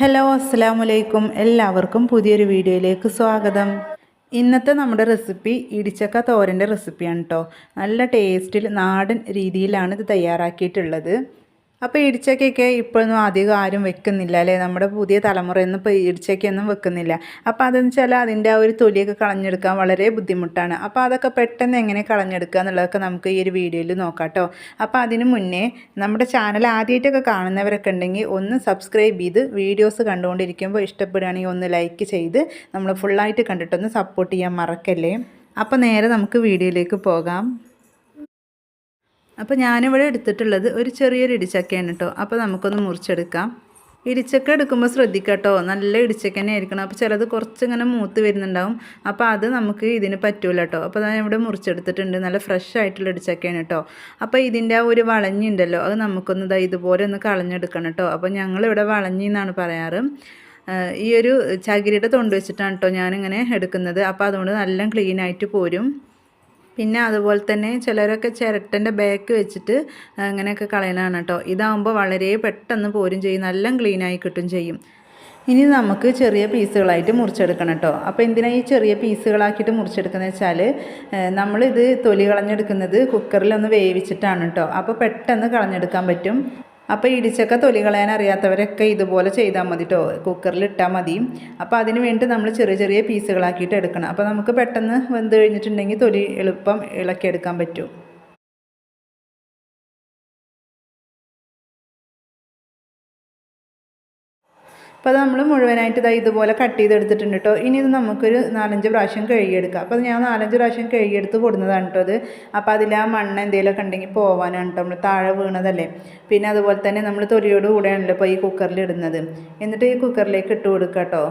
Hello അസ്സാം വലൈക്കും എല്ലാവർക്കും പുതിയൊരു വീഡിയോയിലേക്ക് സ്വാഗതം. ഇന്നത്തെ നമ്മുടെ റെസിപ്പി ഇടിച്ചക്ക തോരന്റെ റെസിപ്പിയാണ് കേട്ടോ നല്ല ടേസ്റ്റിൽ നാടൻ രീതിയിലാണ് ഇത് തയ്യാറാക്കിയിട്ടുള്ളത്. അപ്പോൾ ഇടിച്ചക്കൊക്കെ ഇപ്പോഴൊന്നും അധികം ആരും വെക്കുന്നില്ല അല്ലേ? നമ്മുടെ പുതിയ തലമുറയൊന്നും ഇപ്പോൾ ഇടിച്ചക്കൊന്നും വെക്കുന്നില്ല. അപ്പോൾ അതെന്ന് വെച്ചാൽ അതിന്റെ ആ ഒരു തൊലിയൊക്കെ കളഞ്ഞെടുക്കാൻ വളരെ ബുദ്ധിമുട്ടാണ്. അപ്പോൾ അതൊക്കെ പെട്ടെന്ന് എങ്ങനെ കളഞ്ഞെടുക്കുക എന്നുള്ളതൊക്കെ നമുക്ക് ഈ ഒരു വീഡിയോയിൽ നോക്കാം കേട്ടോ. അപ്പോൾ അതിന് മുന്നേ നമ്മുടെ ചാനൽ ആദ്യമായിട്ടൊക്കെ കാണുന്നവരൊക്കെ ഉണ്ടെങ്കിൽ ഒന്ന് സബ്സ്ക്രൈബ് ചെയ്ത് വീഡിയോസ് കണ്ടുകൊണ്ടിരിക്കുമ്പോൾ ഇഷ്ടപ്പെടുകയാണെങ്കിൽ ഒന്ന് ലൈക്ക് ചെയ്ത് നമ്മൾ ഫുള്ളായിട്ട് കണ്ടിട്ടൊന്ന് സപ്പോർട്ട് ചെയ്യാൻ മറക്കല്ലേ? അപ്പോൾ നേരെ നമുക്ക് വീഡിയോയിലേക്ക് പോകാം. അപ്പോൾ ഞാനിവിടെ എടുത്തിട്ടുള്ളത് ഒരു ചെറിയൊരു ഇടിച്ചക്കയാണ് കേട്ടോ. അപ്പോൾ നമുക്കൊന്ന് മുറിച്ചെടുക്കാം. ഇടിച്ചക്ക എടുക്കുമ്പോൾ ശ്രദ്ധിക്കട്ടോ. നല്ല ഇടിച്ചക്ക തന്നെ ആയിരിക്കണം അപ്പോൾ ചിലത് കുറച്ചിങ്ങനെ മൂത്ത് വരുന്നുണ്ടാവും. അപ്പോൾ അത് നമുക്ക് ഇതിന് പറ്റൂല കേട്ടോ. അപ്പോൾ ഞാൻ ഇവിടെ മുറിച്ചെടുത്തിട്ടുണ്ട്. നല്ല ഫ്രഷ് ആയിട്ടുള്ള ഇടിച്ചക്കയാണ് കേട്ടോ. അപ്പോൾ ഇതിന്റെ ആ ഒരു വളഞ്ഞുണ്ടല്ലോ അത് നമുക്കൊന്ന് ഇതാ ഇതുപോലെ ഒന്ന് കളഞ്ഞെടുക്കണം കേട്ടോ. അപ്പോൾ ഞങ്ങളിവിടെ വളഞ്ഞി എന്നാണ് പറയാറ്. ഈ ഒരു ചകിരിയുടെ തൊണ്ട് വെച്ചിട്ടാണ് കേട്ടോ ഞാനിങ്ങനെ എടുക്കുന്നത്. അപ്പോൾ അതുകൊണ്ട് നല്ല ക്ലീൻ ആയിട്ട് പോരും. പിന്നെ അതുപോലെ തന്നെ ചിലരൊക്കെ ചിരട്ടന്റെ ബാക്ക് വെച്ചിട്ട് അങ്ങനെയൊക്കെ കളയാനാണ് കേട്ടോ. ഇതാകുമ്പോൾ വളരെ പെട്ടെന്ന് പോരും ചെയ്യും. നല്ല ക്ലീനായി കിട്ടും ചെയ്യും. ഇനി നമുക്ക് ചെറിയ പീസുകളായിട്ട് മുറിച്ചെടുക്കണം കേട്ടോ. അപ്പോൾ എന്തിനാണ് ഈ ചെറിയ പീസുകളാക്കിയിട്ട് മുറിച്ചെടുക്കുന്നത് വെച്ചാൽ നമ്മളിത് തൊലി കളഞ്ഞെടുക്കുന്നത് കുക്കറിലൊന്ന് വേവിച്ചിട്ടാണ് കേട്ടോ. അപ്പോൾ പെട്ടെന്ന് കളഞ്ഞെടുക്കാൻ പറ്റും. അപ്പോൾ ഇടിച്ചക്ക തൊലി കളയാൻ അറിയാത്തവരൊക്കെ ഇതുപോലെ ചെയ്താൽ മതി കേട്ടോ കുക്കറിൽ ഇട്ടാൽ മതി. അപ്പോൾ അതിന് വേണ്ടി നമ്മൾ ചെറിയ ചെറിയ പീസുകളാക്കിയിട്ട് എടുക്കണം. അപ്പോൾ നമുക്ക് പെട്ടെന്ന് വെന്ത് കഴിഞ്ഞിട്ടുണ്ടെങ്കിൽ തൊലി എളുപ്പം ഇളക്കിയെടുക്കാൻ പറ്റും. അപ്പോൾ അത് നമ്മൾ മുഴുവനായിട്ട് ഇതാ ഇതുപോലെ കട്ട് ചെയ്തെടുത്തിട്ടുണ്ട് കേട്ടോ ഇനി ഇത് നമുക്കൊരു നാലഞ്ച് പ്രാവശ്യം കഴുകിയെടുക്കാം. അപ്പോൾ ഞാൻ നാലഞ്ച് പ്രാവശ്യം കഴുകിയെടുത്ത് കൊടുന്നതാണ് കേട്ടോ അത് അപ്പോൾ അതിൽ ആ മണ്ണ് എന്തെങ്കിലുമൊക്കെ ഉണ്ടെങ്കിൽ പോവാനാണ് കേട്ടോ നമ്മൾ താഴെ വീണതല്ലേ. പിന്നെ അതുപോലെ തന്നെ നമ്മൾ തൊലിയോട് കൂടെയാണല്ലോ ഇപ്പോൾ ഈ കുക്കറിൽ ഇടുന്നത്. എന്നിട്ട് ഈ കുക്കറിലേക്ക് ഇട്ട് കൊടുക്കുക കേട്ടോ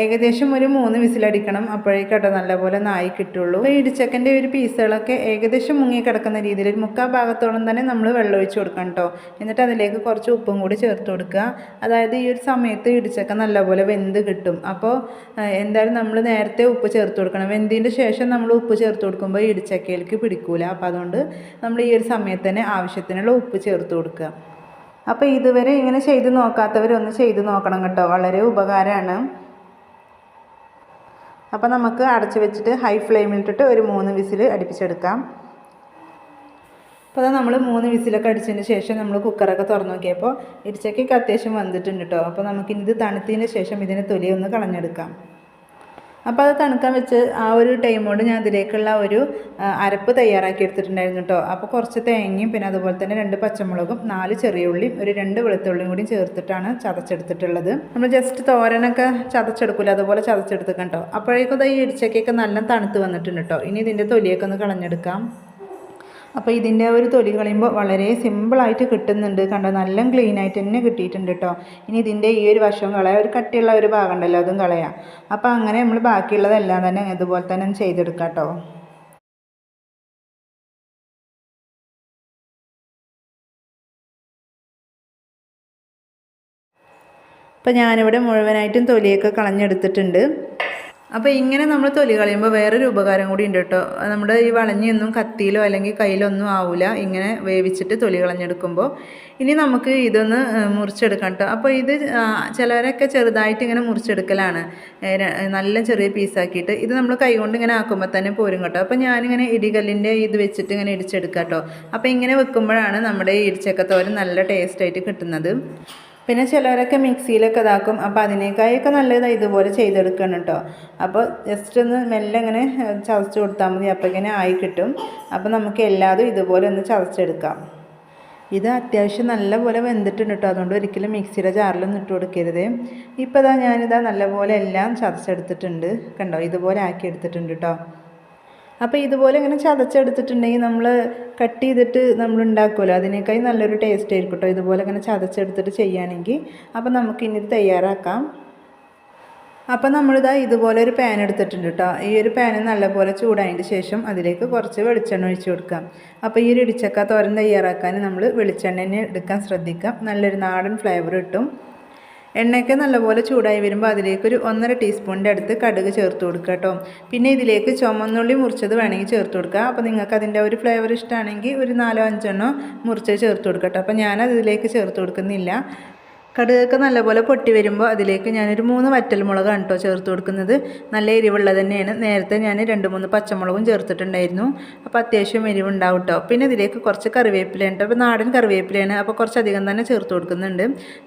ഏകദേശം ഒരു മൂന്ന് വിസിലടിക്കണം. അപ്പോഴേക്കട്ടോ നല്ലപോലെ നായി കിട്ടുള്ളൂ. ഇടിച്ചക്കന്റെ ഒരു പീസുകളൊക്കെ ഏകദേശം മുങ്ങി കിടക്കുന്ന രീതിയിൽ ഒരു മുക്കാൽ ഭാഗത്തോളം തന്നെ നമ്മൾ വെള്ളം ഒഴിച്ച് കൊടുക്കണം കേട്ടോ എന്നിട്ട് അതിലേക്ക് കുറച്ച് ഉപ്പും കൂടി ചേർത്ത് കൊടുക്കുക. അതായത് ഈ ഒരു സമയത്ത് ഇടിച്ചക്ക നല്ലപോലെ വെന്ത് കിട്ടും. അപ്പോൾ എന്തായാലും നമ്മൾ നേരത്തെ ഉപ്പ് ചേർത്ത് കൊടുക്കണം. വെന്തിന്റെ ശേഷം നമ്മൾ ഉപ്പ് ചേർത്ത് കൊടുക്കുമ്പോൾ ഇടിച്ചക്കയിലേക്ക് പിടിക്കൂല. അപ്പോൾ അതുകൊണ്ട് നമ്മൾ ഈ ഒരു സമയത്ത് തന്നെ ആവശ്യത്തിനുള്ള ഉപ്പ് ചേർത്ത് കൊടുക്കുക. അപ്പോൾ ഇതുവരെ ഇങ്ങനെ ചെയ്ത് നോക്കാത്തവരൊന്ന് ചെയ്ത് നോക്കണം കേട്ടോ. വളരെ ഉപകാരമാണ്. അപ്പോൾ നമുക്ക് അടച്ച് വെച്ചിട്ട് ഹൈ ഫ്ലെയിമിലിട്ടിട്ട് ഒരു മൂന്ന് വിസിൽ അടുപ്പിച്ചെടുക്കാം. അപ്പോൾ നമ്മൾ മൂന്ന് വിസിലൊക്കെ അടിച്ചതിന് ശേഷം നമ്മൾ കുക്കറൊക്കെ തുറന്നു നോക്കിയപ്പോൾ ഇടിച്ചക്കൊക്കെ അത്യാവശ്യം വന്നിട്ടുണ്ട് കേട്ടോ അപ്പോൾ നമുക്കിത് തണുത്തതിന് ശേഷം ഇതിനെ തൊലി ഒന്ന് കളഞ്ഞെടുക്കാം. അപ്പോൾ അത് തണുക്കാൻ വെച്ച് ആ ഒരു ടൈം കൊണ്ട് ഞാൻ അതിലേക്കുള്ള ഒരു അരപ്പ് തയ്യാറാക്കി എടുത്തിട്ടുണ്ടായിരുന്നു കേട്ടോ. അപ്പോൾ കുറച്ച് തേങ്ങയും പിന്നെ അതുപോലെ തന്നെ രണ്ട് പച്ചമുളകും നാല് ചെറിയ ഉള്ളിയും ഒരു രണ്ട് വെളുത്തുള്ളിയും കൂടി ചേർത്തിട്ടാണ് ചതച്ചെടുത്തിട്ടുള്ളത്. നമ്മൾ ജസ്റ്റ് തോരനൊക്കെ ചതച്ചെടുക്കില്ല അതുപോലെ ചതച്ചെടുത്തിക്കാം കേട്ടോ. അപ്പോഴേക്കും ഈ ഇടിച്ചക്കൊക്കെ നല്ല തണുത്ത് വന്നിട്ടുണ്ട് കേട്ടോ. ഇനി ഇതിന്റെ തൊലിയൊക്കെ ഒന്ന് കളഞ്ഞെടുക്കാം. അപ്പോൾ ഇതിന്റെ ഒരു തൊലി കളയുമ്പോൾ വളരെ സിമ്പിളായിട്ട് കിട്ടുന്നുണ്ട്. കണ്ടോ? നല്ല ക്ലീൻ ആയിട്ട് തന്നെ കിട്ടിയിട്ടുണ്ട് കേട്ടോ ഇനി ഇതിന്റെ ഈ ഒരു വശം കളയാം. ഒരു കട്ടിയുള്ള ഒരു ഭാഗം ഉണ്ടല്ലോ അതും കളയാം. അപ്പോൾ അങ്ങനെ നമ്മൾ ബാക്കിയുള്ളതെല്ലാം തന്നെ ഇതുപോലെ തന്നെ ചെയ്തെടുക്കാം കേട്ടോ അപ്പോൾ ഞാനിവിടെ മുഴുവനായിട്ടും തൊലിയൊക്കെ കളഞ്ഞെടുത്തിട്ടുണ്ട്. അപ്പോൾ ഇങ്ങനെ നമ്മൾ തൊലി കളയുമ്പോൾ വേറൊരു ഉപകാരം കൂടി ഉണ്ട് കേട്ടോ നമ്മുടെ ഈ വളഞ്ഞൊന്നും കത്തിയിലോ അല്ലെങ്കിൽ കയ്യിലൊന്നും ആവില്ല ഇങ്ങനെ വേവിച്ചിട്ട് തൊലി കളഞ്ഞെടുക്കുമ്പോൾ ഇനി നമുക്ക് ഇതൊന്ന് മുറിച്ചെടുക്കാം കേട്ടോ അപ്പോൾ ഇത് ചിലവരൊക്കെ ചെറുതായിട്ട് ഇങ്ങനെ മുറിച്ചെടുക്കലാണ്. നല്ല ചെറിയ പീസാക്കിയിട്ട് ഇത് നമ്മൾ കൈകൊണ്ട് ഇങ്ങനെ ആക്കുമ്പോൾ തന്നെ പോരും കേട്ടോ. അപ്പോൾ ഞാനിങ്ങനെ ഇടികല്ലിന്റെ ഇത് വെച്ചിട്ട് ഇങ്ങനെ ഇടിച്ചെടുക്കാം കേട്ടോ അപ്പോൾ ഇങ്ങനെ വെക്കുമ്പോഴാണ് നമ്മുടെ ഈ ഇടിച്ചക്കത്തോരൻ നല്ല ടേസ്റ്റായിട്ട് കിട്ടുന്നത്. പിന്നെ ചിലവരൊക്കെ മിക്സിയിലൊക്കെ ഇതാക്കും. അപ്പോൾ അതിനേക്കായൊക്കെ നല്ലത് ഇതുപോലെ ചെയ്തെടുക്കണം കേട്ടോ അപ്പോൾ ജസ്റ്റ് ഒന്ന് മെല്ലെ ഇങ്ങനെ ചതച്ച് കൊടുത്താൽ മതി. അപ്പോൾ ഇങ്ങനെ ആയി കിട്ടും. അപ്പോൾ നമുക്ക് എല്ലാതും ഇതുപോലെ ഒന്ന് ചതച്ചെടുക്കാം. ഇത് അത്യാവശ്യം നല്ലപോലെ വെന്തിട്ടുണ്ട് കേട്ടോ അതുകൊണ്ട് ഒരിക്കലും മിക്സിയുടെ ജാറിലൊന്നും ഇട്ട് കൊടുക്കരുത്. ഇപ്പോൾ ഇതാ ഞാനിതാ നല്ലപോലെ എല്ലാം ചതച്ചെടുത്തിട്ടുണ്ട്. കണ്ടോ? ഇതുപോലെ ആക്കി എടുത്തിട്ടുണ്ട് കേട്ടോ അപ്പോൾ ഇതുപോലെ ഇങ്ങനെ ചതച്ചെടുത്തിട്ടുണ്ടെങ്കിൽ നമ്മൾ കട്ട് ചെയ്തിട്ട് നമ്മൾ ഉണ്ടാക്കുമല്ലോ. അതിനേക്കായി നല്ലൊരു ടേസ്റ്റ് ആയിരിക്കും കേട്ടോ ഇതുപോലെ ഇങ്ങനെ ചതച്ചെടുത്തിട്ട് ചെയ്യുകയാണെങ്കിൽ അപ്പോൾ നമുക്കിനി ഇത് തയ്യാറാക്കാം. അപ്പോൾ നമ്മളിതാ ഇതുപോലെ ഒരു പാൻ എടുത്തിട്ടുണ്ട് കേട്ടോ ഈ ഒരു പാൻ നല്ലപോലെ ചൂടായതിന് ശേഷം അതിലേക്ക് കുറച്ച് വെളിച്ചെണ്ണ ഒഴിച്ച് കൊടുക്കാം. അപ്പോൾ ഈ ഒരു ഇടിച്ചക്ക തോരൻ തയ്യാറാക്കാൻ നമ്മൾ വെളിച്ചെണ്ണ എടുക്കാൻ ശ്രദ്ധിക്കാം. നല്ലൊരു നാടൻ ഫ്ലേവർ കിട്ടും. എണ്ണയൊക്കെ നല്ലപോലെ ചൂടായി വരുമ്പോൾ അതിലേക്ക് ഒരു ഒന്നര ടീസ്പൂണിന്റെ അടുത്ത് കടുക് ചേർത്ത് കൊടുക്കുക കേട്ടോ. പിന്നെ ഇതിലേക്ക് ചുമന്നുള്ളി മുറിച്ചത് വേണമെങ്കിൽ ചേർത്ത് കൊടുക്കുക. അപ്പോൾ നിങ്ങൾക്ക് അതിന്റെ ഒരു ഫ്ലേവർ ഇഷ്ടമാണെങ്കിൽ ഒരു നാലോ അഞ്ചെണ്ണോ മുറിച്ചത് ചേർത്ത് കൊടുക്കുക അപ്പോൾ ഞാനത് ഇതിലേക്ക് ചേർത്ത് കൊടുക്കുന്നില്ല. കടുകൊക്കെ നല്ലപോലെ പൊട്ടി വരുമ്പോൾ അതിലേക്ക് ഞാനൊരു മൂന്ന് വറ്റൽമുളകാണ് കേട്ടോ ചേർത്ത് കൊടുക്കുന്നത്. നല്ല എരിവുള്ളത് തന്നെയാണ്. നേരത്തെ ഞാൻ രണ്ട് മൂന്ന് പച്ചമുളകും ചേർത്തിട്ടുണ്ടായിരുന്നു. അപ്പോൾ അത്യാവശ്യം എരിവുണ്ടാവും കേട്ടോ. പിന്നെ ഇതിലേക്ക് കുറച്ച് കറിവേപ്പിലയുണ്ട് അപ്പോൾ നാടൻ കറിവേപ്പിലയാണ് അപ്പോൾ കുറച്ചധികം തന്നെ ചേർത്ത് കൊടുക്കുന്നുണ്ട്.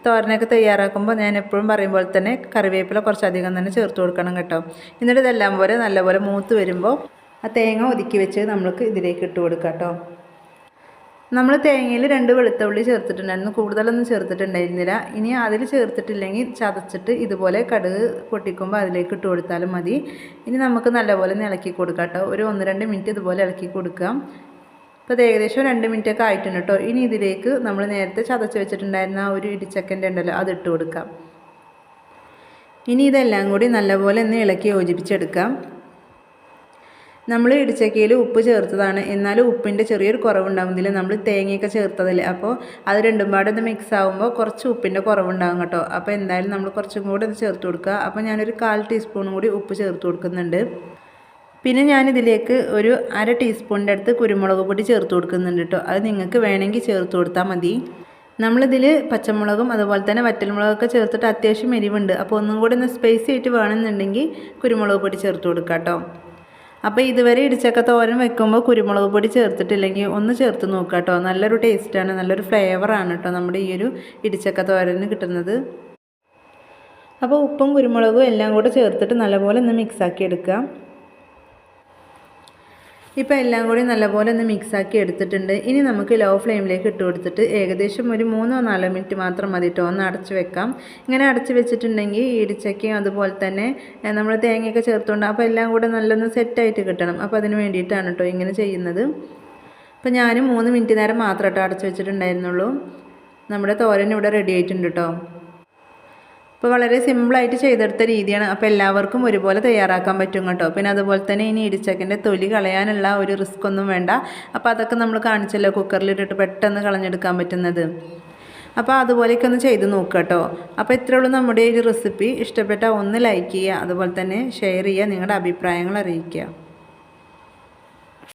തോരനൊക്കെ തയ്യാറാക്കുമ്പോൾ ഞാൻ എപ്പോഴും പറയുമ്പോൾ തന്നെ കറിവേപ്പില കുറച്ചധികം തന്നെ ചേർത്ത് കൊടുക്കണം കേട്ടോ. എന്നിട്ട് ഇതെല്ലാം പോലെ നല്ലപോലെ മൂത്ത് വരുമ്പോൾ ആ തേങ്ങ ഒതുക്കി വെച്ച് നമ്മൾക്ക് ഇതിലേക്ക് ഇട്ട് കൊടുക്കാം കേട്ടോ. നമ്മൾ തേങ്ങയിൽ രണ്ട് വെളുത്തുള്ളി ചേർത്തിട്ടുണ്ടായിരുന്നു. കൂടുതലൊന്നും ചേർത്തിട്ടുണ്ടായിരുന്നില്ല. ഇനി അതിൽ ചേർത്തിട്ടില്ലെങ്കിൽ ചതച്ചിട്ട് ഇതുപോലെ കടുക് പൊട്ടിക്കുമ്പോൾ അതിലേക്ക് ഇട്ട് കൊടുത്താലും മതി. ഇനി നമുക്ക് നല്ലപോലെ ഒന്ന് ഇളക്കി കൊടുക്കാം കേട്ടോ. ഒരു ഒന്ന് രണ്ട് മിനിറ്റ് ഇതുപോലെ ഇളക്കി കൊടുക്കാം. ഇപ്പോൾ അത് ഏകദേശം രണ്ട് മിനിറ്റ് ഒക്കെ ആയിട്ടുണ്ട് കേട്ടോ. ഇനി ഇതിലേക്ക് നമ്മൾ നേരത്തെ ചതച്ച് വെച്ചിട്ടുണ്ടായിരുന്ന ഒരു ഇടിച്ചക്കന്റെ ഉണ്ടല്ലോ അത് ഇട്ട് കൊടുക്കാം. ഇനി ഇതെല്ലാം കൂടി നല്ലപോലെ ഒന്ന് ഇളക്കി യോജിപ്പിച്ചെടുക്കാം. നമ്മൾ ഇടിച്ചക്കയിൽ ഉപ്പ് ചേർത്തതാണ്. എന്നാലും ഉപ്പിന്റെ ചെറിയൊരു കുറവുണ്ടാകുന്നില്ല നമ്മൾ തേങ്ങയൊക്കെ ചേർത്തതല്ലേ. അപ്പോൾ അത് രണ്ടും പാടെ ഒന്ന് മിക്സ് ആകുമ്പോൾ കുറച്ച് ഉപ്പിന്റെ കുറവുണ്ടാകും കേട്ടോ. അപ്പോൾ എന്തായാലും നമ്മൾ കുറച്ചും കൂടി ഇത് ചേർത്ത് കൊടുക്കുക. അപ്പോൾ ഞാനൊരു കാൽ ടീസ്പൂണും കൂടി ഉപ്പ് ചേർത്ത് കൊടുക്കുന്നുണ്ട്. പിന്നെ ഞാനിതിലേക്ക് ഒരു അര ടീസ്പൂണിന്റെ അടുത്ത് കുരുമുളക് പൊടി ചേർത്ത് കൊടുക്കുന്നുണ്ട് കേട്ടോ. അത് നിങ്ങൾക്ക് വേണമെങ്കിൽ ചേർത്ത് കൊടുത്താൽ മതി. നമ്മളിതിൽ പച്ചമുളകും അതുപോലെ തന്നെ വറ്റൽമുളകൊക്കെ ചേർത്തിട്ട് അത്യാവശ്യം എരിവുണ്ട്. അപ്പോൾ ഒന്നും കൂടി ഒന്ന് സ്പൈസി ആയിട്ട് വേണമെന്നുണ്ടെങ്കിൽ കുരുമുളക് പൊടി ചേർത്ത് കൊടുക്കാം കേട്ടോ. അപ്പോൾ ഇതുവരെ ഇടിച്ചക്ക തോരൻ വെക്കുമ്പോൾ കുരുമുളക് പൊടി ചേർത്തിട്ടില്ലെങ്കിൽ ഒന്ന് ചേർത്ത് നോക്കുക കേട്ടോ. നല്ലൊരു ടേസ്റ്റാണ് നല്ലൊരു ഫ്ലേവറാണ് കേട്ടോ നമ്മുടെ ഈ ഒരു ഇടിച്ചക്ക തോരന് കിട്ടുന്നത്. അപ്പോൾ ഉപ്പും കുരുമുളകും എല്ലാം കൂടെ ചേർത്തിട്ട് നല്ലപോലെ ഒന്ന് മിക്സാക്കി എടുക്കുക ഇപ്പോൾ എല്ലാം കൂടി നല്ലപോലെ ഒന്ന് മിക്സാക്കി എടുത്തിട്ടുണ്ട്. ഇനി നമുക്ക് ലോ ഫ്ലെയിമിലേക്ക് ഇട്ട് കൊടുത്തിട്ട് ഏകദേശം ഒരു മൂന്നോ നാലോ മിനിറ്റ് മാത്രം മതി കേട്ടോ ഒന്ന് അടച്ച് വെക്കാം. ഇങ്ങനെ അടച്ച് വെച്ചിട്ടുണ്ടെങ്കിൽ ഇടിച്ചക്കയും അതുപോലെ തന്നെ നമ്മൾ തേങ്ങയൊക്കെ ചേർത്തുകൊണ്ട് അപ്പോൾ എല്ലാം കൂടെ നല്ലൊന്ന് സെറ്റായിട്ട് കിട്ടണം. അപ്പോൾ അതിന് വേണ്ടിയിട്ടാണ് കേട്ടോ ഇങ്ങനെ ചെയ്യുന്നത്. അപ്പോൾ ഞാൻ മൂന്ന് മിനിറ്റ് നേരം മാത്രം കേട്ടോ അടച്ച് വെച്ചിട്ടുണ്ടായിരുന്നുള്ളൂ. നമ്മുടെ തോരൻ ഇവിടെ റെഡി ആയിട്ടുണ്ട് കേട്ടോ അപ്പോൾ വളരെ സിമ്പിളായിട്ട് ചെയ്തെടുത്ത രീതിയാണ്. അപ്പോൾ എല്ലാവർക്കും ഒരുപോലെ തയ്യാറാക്കാൻ പറ്റും കേട്ടോ. പിന്നെ അതുപോലെ തന്നെ ഇനി ഇടിച്ചക്കന്റെ തൊലി കളയാനുള്ള ഒരു റിസ്ക് ഒന്നും വേണ്ട. അപ്പോൾ അതൊക്കെ നമ്മൾ കാണിച്ചല്ലോ കുക്കറിലിട്ടിട്ട് പെട്ടെന്ന് കളഞ്ഞെടുക്കാൻ പറ്റുന്നത്. അപ്പോൾ അതുപോലെയൊക്കെ ഒന്ന് ചെയ്ത് നോക്കുക കേട്ടോ. അപ്പോൾ ഇത്രയേ ഉള്ളൂ നമ്മുടെ ഈ റെസിപ്പി ഇഷ്ടപ്പെട്ടാൽ ഒന്ന് ലൈക്ക് ചെയ്യുക. അതുപോലെ തന്നെ ഷെയർ ചെയ്യുക. നിങ്ങളുടെ അഭിപ്രായങ്ങൾ അറിയിക്കുക.